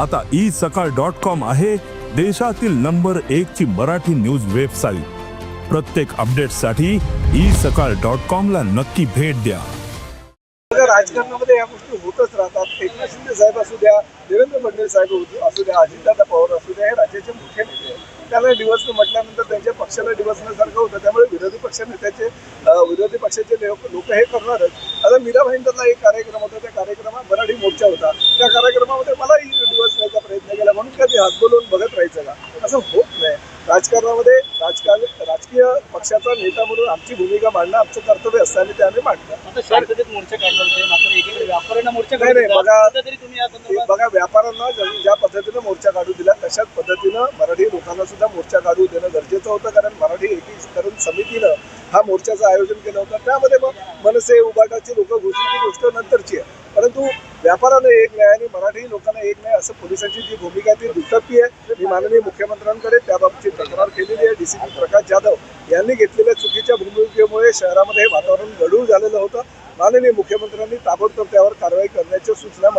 आता ई सकाळ dot com आहे देशातील नंबर एक ची मराठी न्यूज वेबसाईट. प्रत्येक अपडेटसाठी ई सकाळ डॉट कॉम ला नक्की भेट द्या. राजकारणामध्ये या गोष्टी होतच राहतात एकनाथ शिंदे साहेब असू द्या देवेंद्र फडणवीस साहेब असू द्या अजितदादा पवार असू द्या हे राज्याचे मुख्य नेते त्याला डिवस म्हटल्यानंतर त्यांच्या पक्षाला डिवचण्यासारखं होतं. त्यामुळे विरोधी पक्ष नेत्याचे विरोधी पक्षाचे लोक लोक हे करणारच. आता मीरा भाईंदरला एक कार्यक्रम होता त्या कार्यक्रमात मराठी मोर्चा होता. त्या कार्यक्रमामध्ये मला प्रयत्न केला म्हणून कधी हात बोलवून बघत राहायचं का? असं होत नाही. राजकारणामध्ये राजकारण राजकीय पक्षाचा नेता म्हणून आमची भूमिका मांडणं आमचं कर्तव्य असतं आणि ते आम्ही मांडतो. बघा- व्यापाऱ्यांना ज्या- पद्धतीनं मोर्चा काढू दिला तशाच पद्धतीनं मराठी लोकांना सुद्धा मोर्चा काढू देणं गरजेचं होतं कारण मराठी एकीकरण समितीनं हा मोर्चाचं आयोजन केलं होतं. त्यामध्ये मग मनसे उबाटाची लोक ती गोष्ट नंतरची आहे. परंतु व्यापारानं एक नाही आणि मराठी लोकांना एक नाही असं पोलिसांची जी भूमिका ती दुटप्पी आहे. मी माननीय मुख्यमंत्र्यांकडे त्याबाबतची तक्रार केलेली आहे. D C P Prakash Jadhav यांनी घेतलेल्या चुकीच्या भूमिकेमुळे शहरामध्ये हे वातावरण गढूळ झालेलं होतं. माननीय मुख्यमंत्र्यांनी ताबडतोब त्यावर कारवाई करण्याच्या सूचना